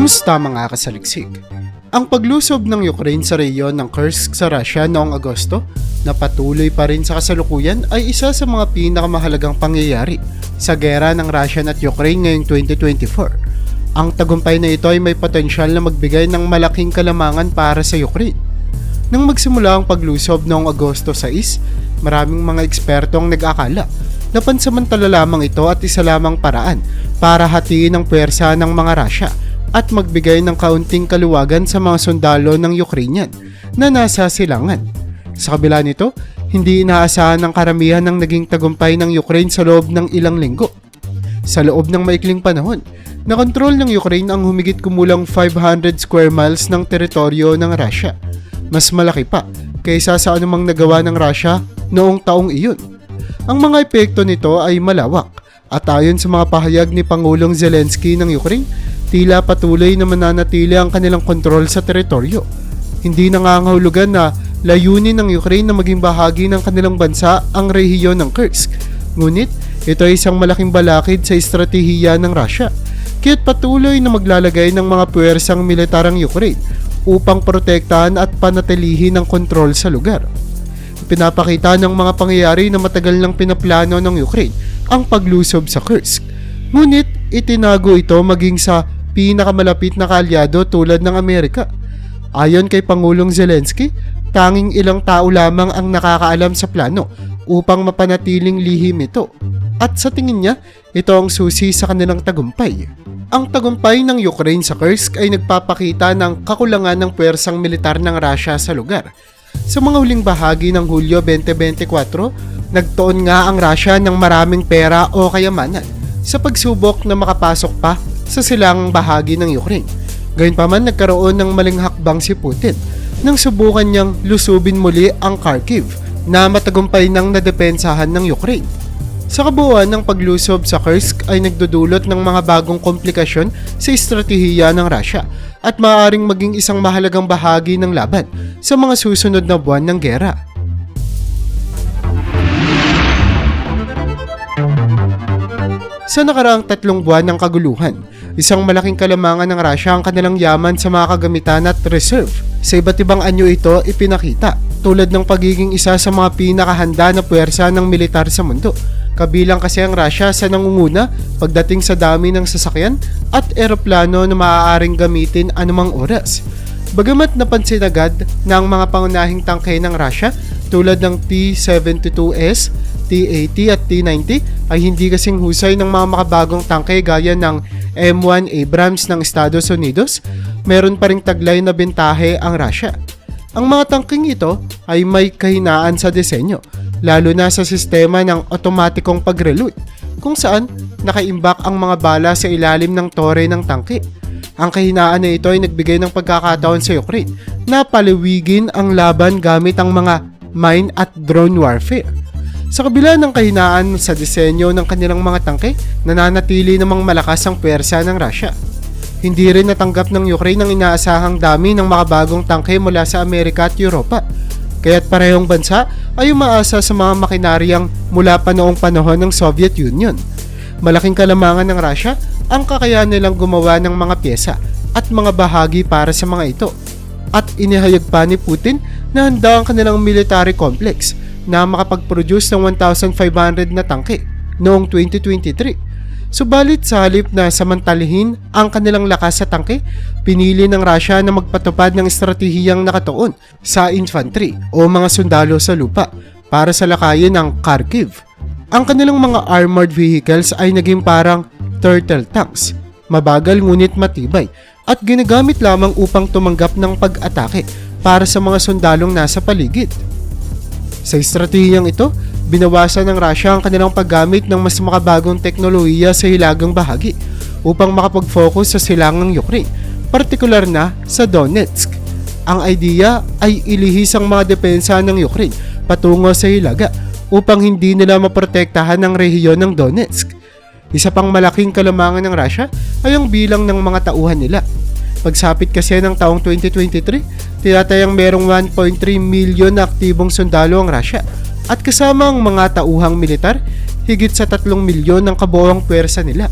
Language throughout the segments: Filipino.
Kumusta mga kasaliksik? Ang paglusob ng Ukraine sa rehiyon ng Kursk sa Russia noong Agosto na patuloy pa rin sa kasalukuyan ay isa sa mga pinakamahalagang pangyayari sa gera ng Russia at Ukraine ngayong 2024. Ang tagumpay na ito ay may potensyal na magbigay ng malaking kalamangan para sa Ukraine. Nang magsimula ang paglusob noong Agosto 6, maraming mga eksperto ang nag-akala na pansamantala lamang ito at isa lamang paraan para hatiin ang puwersa ng mga Russia at magbigay ng kaunting kaluwagan sa mga sundalo ng Ukrainian na nasa silangan. Sa kabila nito, hindi inaasahan ng karamihan ng naging tagumpay ng Ukraine sa loob ng ilang linggo. Sa loob ng maikling panahon, nakontrol ng Ukraine ang humigit kumulang 500 square miles ng teritoryo ng Russia. Mas malaki pa kaysa sa anumang nagawa ng Russia noong taong iyon. Ang mga epekto nito ay malawak at ayon sa mga pahayag ni Pangulong Zelensky ng Ukraine, tila patuloy na mananatili ang kanilang kontrol sa teritoryo. Hindi nangangahulugan na layunin ng Ukraine na maging bahagi ng kanilang bansa ang rehiyon ng Kursk. Ngunit, ito ay isang malaking balakid sa estratehiya ng Russia. Kaya't patuloy na maglalagay ng mga puwersang militar ang Ukraine upang protektahan at panatilihin ang kontrol sa lugar. Pinapakita ng mga pangyayari na matagal nang pinaplano ng Ukraine ang paglusob sa Kursk. Ngunit itinago ito maging sa pinakamalapit na kaalyado tulad ng Amerika. Ayon kay Pangulong Zelensky, tanging ilang tao lamang ang nakakaalam sa plano upang mapanatiling lihim ito. At sa tingin niya, ito ang susi sa kanilang tagumpay. Ang tagumpay ng Ukraine sa Kursk ay nagpapakita ng kakulangan ng puwersang militar ng Russia sa lugar. Sa mga huling bahagi ng Hulyo 2024, nagtuon nga ang Russia ng maraming pera o kayamanan sa pagsubok na makapasok pa sa silangang bahagi ng Ukraine. Gayunpaman nagkaroon ng maling hakbang si Putin nang subukan niyang lusubin muli ang Kharkiv na matagumpay ng nadepensahan ng Ukraine. Sa kabuuan ng paglusob sa Kursk ay nagdudulot ng mga bagong komplikasyon sa estratehiya ng Russia at maaaring maging isang mahalagang bahagi ng laban sa mga susunod na buwan ng gera. Sa nakaraang tatlong buwan ng kaguluhan, isang malaking kalamangan ng Russia ang kanilang yaman sa mga kagamitan at reserve. Sa iba't ibang anyo ito ipinakita, tulad ng pagiging isa sa mga pinakahanda na puwersa ng militar sa mundo. Kabilang kasi ang Russia sa nangunguna pagdating sa dami ng sasakyan at eroplano na maaaring gamitin anumang oras. Bagamat napansin agad na ang mga pangunahing tangke ng Russia tulad ng T-72S, T-80 at T-90 ay hindi kasing husay ng mga makabagong tangke gaya ng M1 Abrams ng Estados Unidos, meron pa ring taglay na bentahe ang Russia. Ang mga tangking ito ay may kahinaan sa disenyo, lalo na sa sistema ng otomatikong pag-reload, kung saan nakaimbak ang mga bala sa ilalim ng tore ng tangke. Ang kahinaan na ito ay nagbigay ng pagkakataon sa Ukraine na paliwigin ang laban gamit ang mga mine at drone warfare. Sa kabila ng kahinaan sa disenyo ng kanilang mga tangke, nananatili namang malakas ang pwersa ng Russia. Hindi rin natanggap ng Ukraine ang inaasahang dami ng makabagong tangke mula sa Amerika at Europa. Kaya't parehong bansa ay umaasa sa mga makinaryang mula pa noong panahon ng Soviet Union. Malaking kalamangan ng Russia ang kakayahan nilang gumawa ng mga pyesa at mga bahagi para sa mga ito. At inihayag pa ni Putin na handa ang kanilang military complex na makapag-produce ng 1,500 na tangke noong 2023. Subalit sa halip na samantalihin ang kanilang lakas sa tangke, pinili ng Russia na magpatupad ng estratehiyang nakatuon sa infantry o mga sundalo sa lupa para sa lakayin ng Kharkiv. Ang kanilang mga armored vehicles ay naging parang turtle tanks, mabagal ngunit matibay at ginagamit lamang upang tumanggap ng pag-atake para sa mga sundalong nasa paligid. Sa estratehiyang ito, binawasan ng Russia ang kanilang paggamit ng mas makabagong teknolohiya sa hilagang bahagi upang makapag-focus sa silangang Ukraine, partikular na sa Donetsk. Ang idea ay ilihis ang mga depensa ng Ukraine patungo sa hilaga upang hindi nila maprotektahan ang rehiyon ng Donetsk. Isa pang malaking kalamangan ng Russia ay ang bilang ng mga tauhan nila. Pagsapit kasi ng taong 2023, tinatayang merong 1.3 milyon na aktibong sundalo ang Russia at kasama ang mga tauhang militar, higit sa 3 milyon ng kabuoang pwersa nila.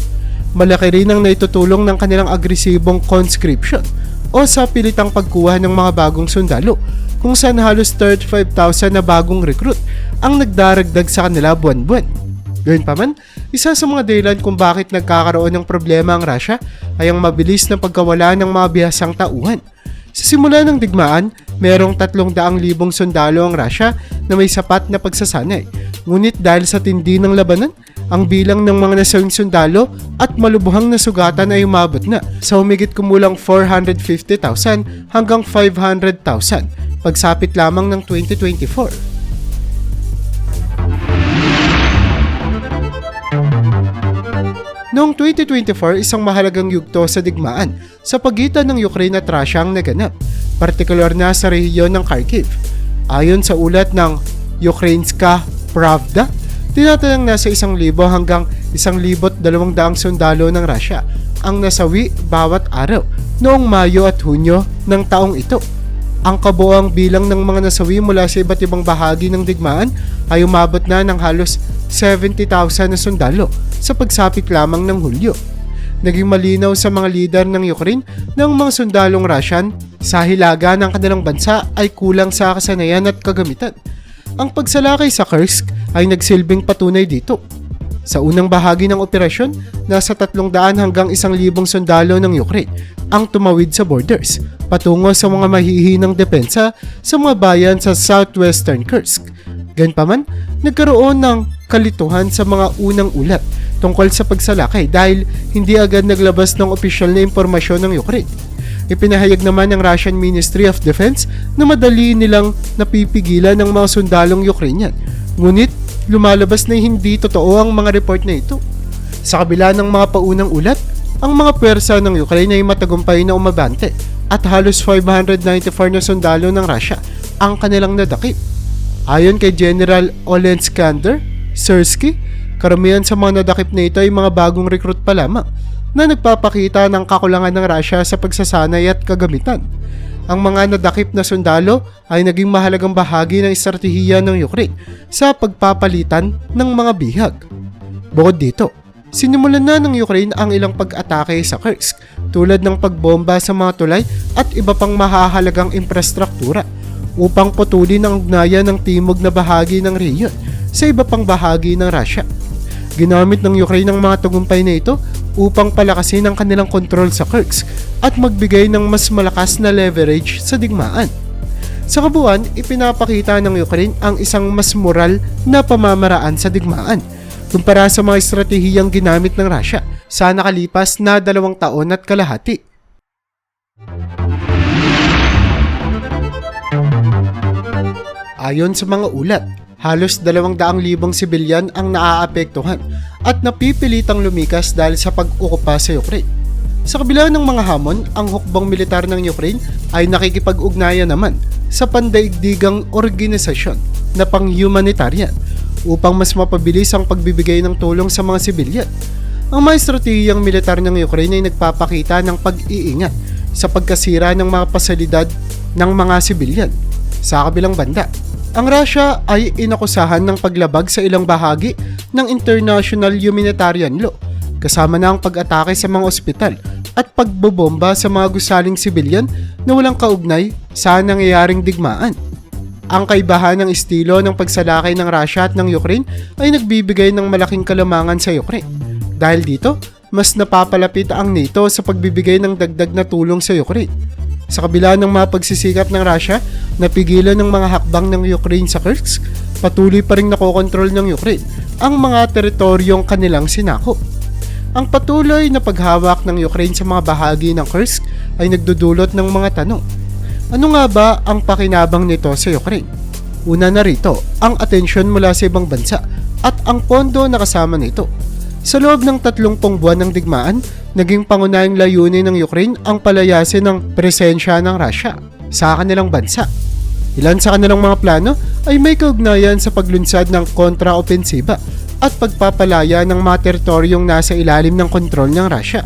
malaki rin ang naitutulong ng kanilang agresibong conscription o sa pilitang pagkuha ng mga bagong sundalo kung saan halos 35,000 na bagong recruit ang nagdaragdag sa kanila buwan-buwan. Gayunpaman, isa sa mga dahilan kung bakit nagkakaroon ng problema ang Russia ay ang mabilis na pagkawala ng mga bihasang tauhan. Sa simula ng digmaan, merong 300,000 sundalo ang Russia na may sapat na pagsasanay. Ngunit dahil sa tindi ng labanan, ang bilang ng mga nasawing sundalo at malubuhang nasugatan ay umabot na sa humigit kumulang 450,000 hanggang 500,000 pagsapit lamang ng 2024. Noong 2024, isang mahalagang yugto sa digmaan sa pagitan ng Ukraine at Russia ang naganap, partikular na sa rehiyon ng Kharkiv. Ayon sa ulat ng Ukrainska Pravda, tinatayang nasa isang libo hanggang isang libot dalawang daang sundalo ng Russia ang nasawi bawat araw noong Mayo at Hunyo ng taong ito. Ang kabuoang bilang ng mga nasawi mula sa iba't ibang bahagi ng digmaan ay umabot na ng halos 70,000 na sundalo sa pagsapit lamang ng Hulyo. Naging malinaw sa mga lider ng Ukraine na ang mga sundalong Russian sa hilaga ng kanilang bansa ay kulang sa kasanayan at kagamitan. Ang pagsalakay sa Kursk ay nagsilbing patunay dito. Sa unang bahagi ng operasyon, nasa 300 hanggang 1,000 sundalo ng Ukraine ang tumawid sa borders patungo sa mga mahihinang depensa sa mga bayan sa southwestern Kursk. Ganpaman, nagkaroon ng kalituhan sa mga unang ulat tungkol sa pagsalakay dahil hindi agad naglabas ng opisyal na impormasyon ng Ukraine. Ipinahayag naman ng Russian Ministry of Defense na madali nilang napipigilan ng mga sundalong Ukrainian. Ngunit lumalabas na hindi totoo ang mga report na ito. Sa kabila ng mga paunang ulat, ang mga pwersa ng Ukraine ay matagumpay na umabante at halos 594 na sundalo ng Russia ang kanilang nadakip. Ayon kay General Olenskander Sersky, karamihan sa mga nadakip na ito ay mga bagong recruit pa lamang na nagpapakita ng kakulangan ng Russia sa pagsasanay at kagamitan. Ang mga nadakip na sundalo ay naging mahalagang bahagi ng estratehiya ng Ukraine sa pagpapalitan ng mga bihag. Bukod dito, sinimulan na ng Ukraine ang ilang pag-atake sa Kursk tulad ng pagbomba sa mga tulay at iba pang mahahalagang infrastruktura upang putulin ang ugnayan ng timog na bahagi ng rehiyon sa iba pang bahagi ng Russia. Ginamit ng Ukraine ang mga tagumpay na ito upang palakasin ang kanilang kontrol sa Kursk at magbigay ng mas malakas na leverage sa digmaan. Sa kabuuan, ipinapakita ng Ukraine ang isang mas moral na pamamaraan sa digmaan kumpara sa mga estratehiyang ginamit ng Russia sa nakalipas na dalawang taon at kalahati. Ayon sa mga ulat, halos 200,000 sibilyan ang naaapektuhan at napipilitang lumikas dahil sa pag-ukupa sa Ukraine. Sa kabila ng mga hamon, ang hukbong militar ng Ukraine ay nakikipag-ugnayan naman sa pandaigdigang organisasyon na pang-humanitarian upang mas mapabilis ang pagbibigay ng tulong sa mga sibilyan. Ang mga estratehiyang militar ng Ukraine ay nagpapakita ng pag-iingat sa pagkasira ng mga pasalidad ng mga sibilyan. Sa kabilang banda, ang Russia ay inakusahan ng paglabag sa ilang bahagi ng international humanitarian law, kasama na ang pag-atake sa mga ospital at pagbobomba sa mga gusaling sibilyan na walang kaugnay sa nangyayaring digmaan. Ang kaibahan ng estilo ng pagsalakay ng Russia at ng Ukraine ay nagbibigay ng malaking kalamangan sa Ukraine. Dahil dito, mas napapalapit ang NATO sa pagbibigay ng dagdag na tulong sa Ukraine. Sa kabila ng mga pagsisikap ng Russia, napigilan ng mga hakbang ng Ukraine sa Kursk, patuloy pa rin nakokontrol ng Ukraine ang mga teritoryong kanilang sinakop. Ang patuloy na paghawak ng Ukraine sa mga bahagi ng Kursk ay nagdudulot ng mga tanong. Ano nga ba ang pakinabang nito sa Ukraine? Una na rito, ang atensyon mula sa ibang bansa at ang pondo na kasama nito. Sa loob ng 30 buwan ng digmaan, naging pangunahing layunin ng Ukraine ang palayasin ng presensya ng Russia sa kanilang bansa. Ilan sa kanilang mga plano ay may kaugnayan sa paglunsad ng kontraopensiba at pagpapalaya ng mga teritoryong nasa ilalim ng kontrol ng Russia.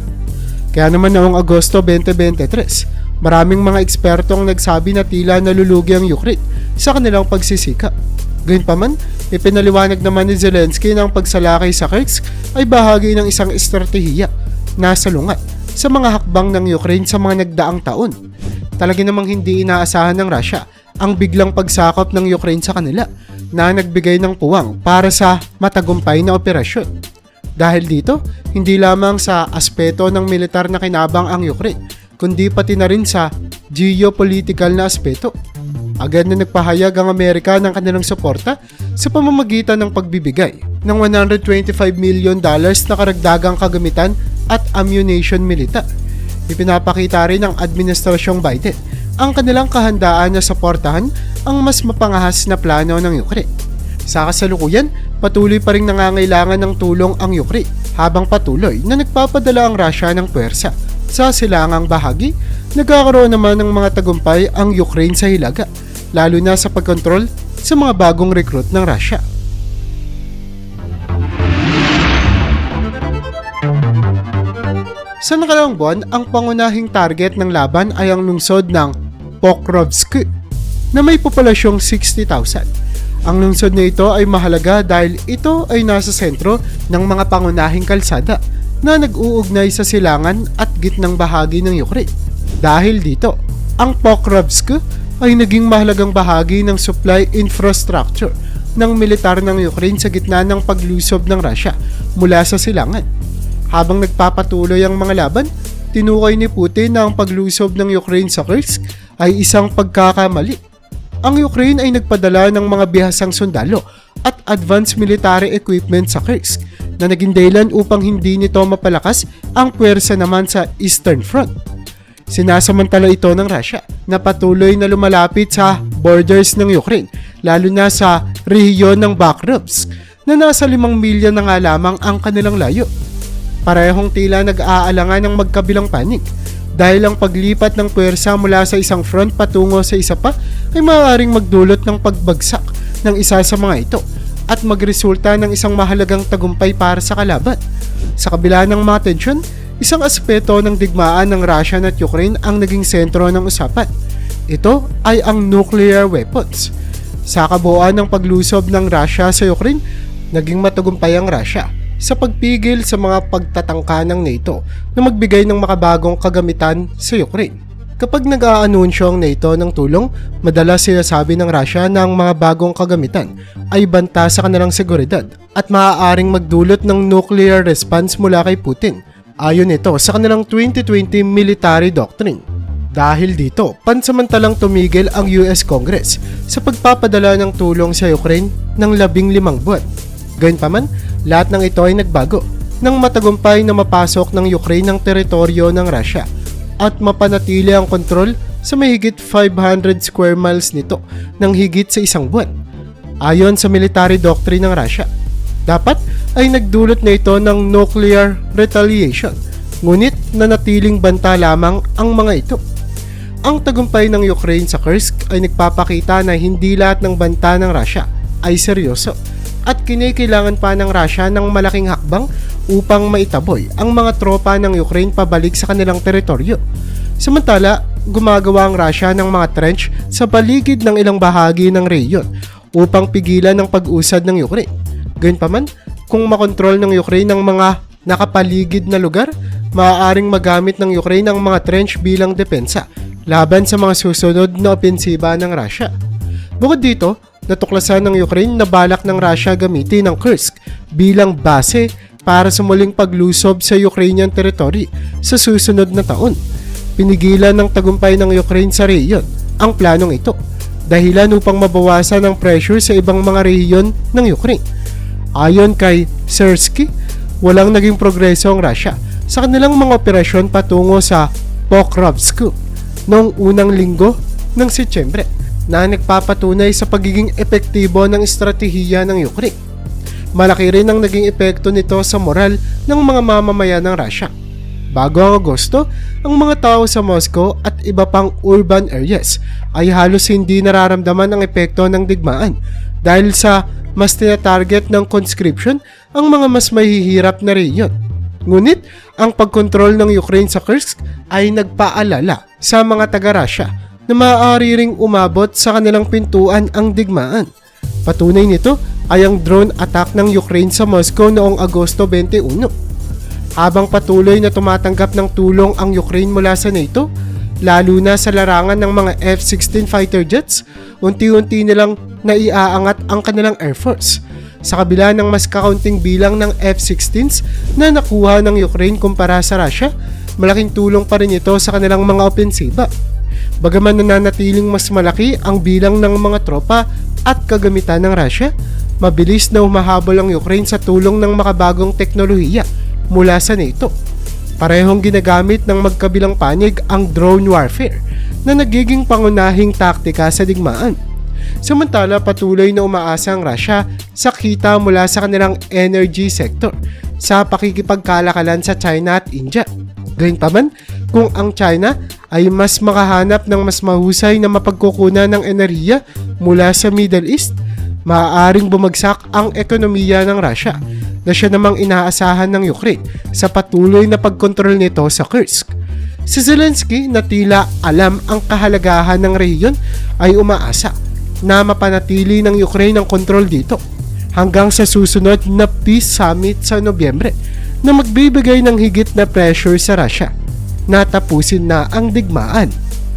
Kaya naman noong Agosto 2023, maraming mga eksperto ang nagsabi na tila nalulugi ang Ukraine sa kanilang pagsisikap. Gayunpaman, ipinaliwanag naman ni Zelensky na pagsalakay sa Kursk ay bahagi ng isang estratehiya na salungat sa mga hakbang ng Ukraine sa mga nagdaang taon. Talaga namang hindi inaasahan ng Russia ang biglang pagsakop ng Ukraine sa kanila na nagbigay ng puwang para sa matagumpay na operasyon. Dahil dito, hindi lamang sa aspeto ng militar na kinabang ang Ukraine, kundi pati na rin sa geopolitical na aspeto. Agad na nagpahayag ang Amerika ng kanilang suporta sa pamamagitan ng pagbibigay ng 125 million dollars na karagdagang kagamitan at ammunition militar. Ipinapakita rin ng Administrasyong Biden ang kanilang kahandaan na suportahan ang mas mapangahas na plano ng Ukraine. Sa kasalukuyan, patuloy pa rin nangangailangan ng tulong ang Ukraine habang patuloy na nagpapadala ang Russia ng puwersa. Sa silangang bahagi, nagkakaroon naman ng mga tagumpay ang Ukraine sa Hilaga, lalo na sa pagkontrol sa mga bagong recruit ng Russia. Sa nakaraang buwan, ang pangunahing target ng laban ay ang lungsod ng Pokrovsk na may populasyong 60,000. Ang lungsod na ito ay mahalaga dahil ito ay nasa sentro ng mga pangunahing kalsada na nag-uugnay sa silangan at gitnang bahagi ng Ukraine. Dahil dito, ang Pokrovsk ay naging mahalagang bahagi ng supply infrastructure ng militar ng Ukraine sa gitna ng paglusob ng Russia mula sa silangan. Habang nagpapatuloy ang mga laban, tinukay ni Putin na ang paglusob ng Ukraine sa Kursk ay isang pagkakamali. Ang Ukraine ay nagpadala ng mga bihasang sundalo at advanced military equipment sa Kursk na naging dahilan upang hindi nito mapalakas ang puwersa naman sa Eastern Front. Sinasamantala ito ng Russia na patuloy na lumalapit sa borders ng Ukraine, lalo na sa rehiyon ng Bakhrovsk na nasa 5 milya na nga lamang ang kanilang layo. Parehong tila nag-aalangan ng magkabilang panig dahil ang paglipat ng puwersa mula sa isang front patungo sa isa pa ay maaaring magdulot ng pagbagsak ng isa sa mga ito at magresulta ng isang mahalagang tagumpay para sa kalaban. Sa kabila ng mga tensyon, isang aspeto ng digmaan ng Russia at Ukraine ang naging sentro ng usapan. Ito ay ang nuclear weapons. Sa kabuuan ng paglusob ng Russia sa Ukraine, naging matagumpay ang Russia sa pagpigil sa mga pagtatangka ng NATO na magbigay ng makabagong kagamitan sa Ukraine. Kapag nag-aanunsyo ang NATO ng tulong, madalas sinasabi ng Russia na ang mga bagong kagamitan ay banta sa kanilang seguridad at maaaring magdulot ng nuclear response mula kay Putin. Ayon ito sa kanilang 2020 military doctrine. Dahil dito, pansamantalang tumigil ang US Congress sa pagpapadala ng tulong sa Ukraine ng labing limang buwan. Gayunpaman, lahat ng ito ay nagbago nang matagumpay na mapasok ng Ukraine ng teritoryo ng Russia at mapanatili ang kontrol sa mahigit 500 square miles nito ng higit sa isang buwan. Ayon sa military doctrine ng Russia, dapat ay nagdulot na ito ng nuclear retaliation, ngunit nanatiling banta lamang ang mga ito. Ang tagumpay ng Ukraine sa Kursk ay nagpapakita na hindi lahat ng banta ng Russia ay seryoso at kinikailangan pa ng Russia ng malaking hakbang upang maitaboy ang mga tropa ng Ukraine pabalik sa kanilang teritoryo. Samantala, gumagawa ang Russia ng mga trench sa paligid ng ilang bahagi ng rehiyon upang pigilan ang pag-usad ng Ukraine. Gayunpaman, kung makontrol ng Ukraine ang mga nakapaligid na lugar, maaaring magamit ng Ukraine ang mga trench bilang depensa laban sa mga susunod na opensiba ng Russia. Bukod dito, natuklasan ng Ukraine na balak ng Russia gamitin ang Kursk bilang base para sa muling paglusob sa Ukrainian territory sa susunod na taon. Pinigilan ng tagumpay ng Ukraine sa rehiyon ang planong ito dahilan upang mabawasan ang pressure sa ibang mga rehiyon ng Ukraine. Ayon kay Sersky, walang naging progreso ang Russia sa kanilang mga operasyon patungo sa Pokrovsk noong unang linggo ng Setyembre na nagpapatunay sa pagiging epektibo ng estratehiya ng Ukraine. Malaki rin ang naging epekto nito sa moral ng mga mamamayan ng Russia. Bago ang Agosto, ang mga tao sa Moscow at iba pang urban areas ay halos hindi nararamdaman ang epekto ng digmaan dahil sa mas tinatarget ng conscription ang mga mas mahihirap na rehiyon. Ngunit, ang pagkontrol ng Ukraine sa Kursk ay nagpaalala sa mga taga-Russia na maaari ring umabot sa kanilang pintuan ang digmaan. Patunay nito ay ang drone attack ng Ukraine sa Moscow noong Agosto 21. Habang patuloy na tumatanggap ng tulong ang Ukraine mula sa NATO, lalo na sa larangan ng mga F-16 fighter jets, unti-unti nilang naiaangat ang kanilang Air Force. Sa kabila ng mas kakaunting bilang ng F-16s na nakuha ng Ukraine kumpara sa Russia, malaking tulong pa rin ito sa kanilang mga opensiba. Bagaman nananatiling mas malaki ang bilang ng mga tropa at kagamitan ng Russia, mabilis na humahabol ang Ukraine sa tulong ng makabagong teknolohiya mula sa NATO. Parehong ginagamit ng magkabilang panig ang drone warfare na nagiging pangunahing taktika sa digmaan. Samantala patuloy na umaasa ang Russia sa kita mula sa kanilang energy sector sa pakikipagkalakalan sa China at India. Gayunpaman, kung ang China ay mas makahanap ng mas mahusay na mapagkukunan ng enerhiya mula sa Middle East, maaaring bumagsak ang ekonomiya ng Russia na siya namang inaasahan ng Ukraine sa patuloy na pagkontrol nito sa Kursk. Si Zelensky na tila alam ang kahalagahan ng rehiyon ay umaasa na mapanatili ng Ukraine ang kontrol dito hanggang sa susunod na peace summit sa Nobyembre na magbibigay ng higit na pressure sa Russia na tapusin na ang digmaan.